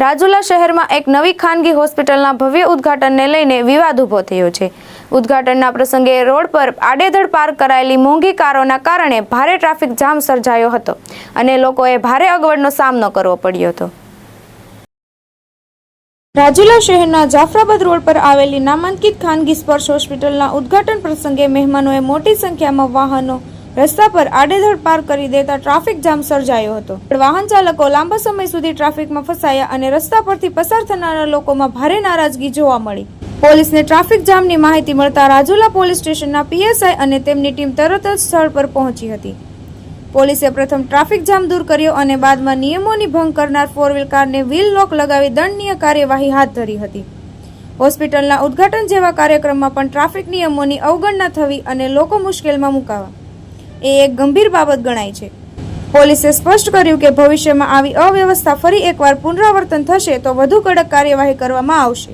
રાજુલા શહેરમાં એક નવી ખાનગી હોસ્પિટલના ભવ્ય ઉદ્ઘાટનને લઈને વિવાદ ઊભો થયો છે. ઉદ્ઘાટનના પ્રસંગે રોડ પર આડેધડ પાર્ક કરાયેલી મોંઘી કારોના કારણે ભારે ટ્રાફિક જામ સર્જાયો હતો અને લોકોએ ભારે અગવડનો સામનો કરવો પડ્યો હતો. રાજુલા શહેરના જાફરાબાદ રોડ પર આવેલી નામાંકિત ખાનગી સ્પર્શ હોસ્પિટલના ઉદ્ઘાટન પ્રસંગે મહેમાનોએ મોટી સંખ્યામાં વાહનો રસ્તા પર આડેધડ પાર કરી દેતા ટ્રાફિક જામ સર્જાયો હતો. વાહન ચાલકો લાંબા સમય સુધી ટ્રાફિકમાં ફસાયા અને રસ્તા પરથી પસાર થનારા લોકોમાં ભારે નારાજગી જોવા મળી. પોલીસને ટ્રાફિક જામની માહિતી મળતા રાજુલા પોલીસ સ્ટેશનના પીએસઆઈ અને તેમની ટીમ તરત જ સ્થળ પર પહોંચી હતી. પોલીસે પ્રથમ ટ્રાફિક જામ દૂર કર્યો અને બાદમાં નિયમોની ભંગ કરનાર ફોર વ્હીલ કારને વ્હીલ લોક લગાવી દંડનીય કાર્યવાહી હાથ ધરી હતી. હોસ્પિટલના ઉદ્ઘાટન જેવા કાર્યક્રમમાં પણ ટ્રાફિક નિયમોની અવગણના થવી અને લોકો મુશ્કેલમાં મુકાવા. એ એક ગંભીર બાબત ગણાય છે. પોલીસે સ્પષ્ટ કર્યું કે ભવિષ્યમાં આવી અવ્યવસ્થા ફરી એકવાર પુનરાવર્તન થશે તો વધુ કડક કાર્યવાહી કરવામાં આવશે.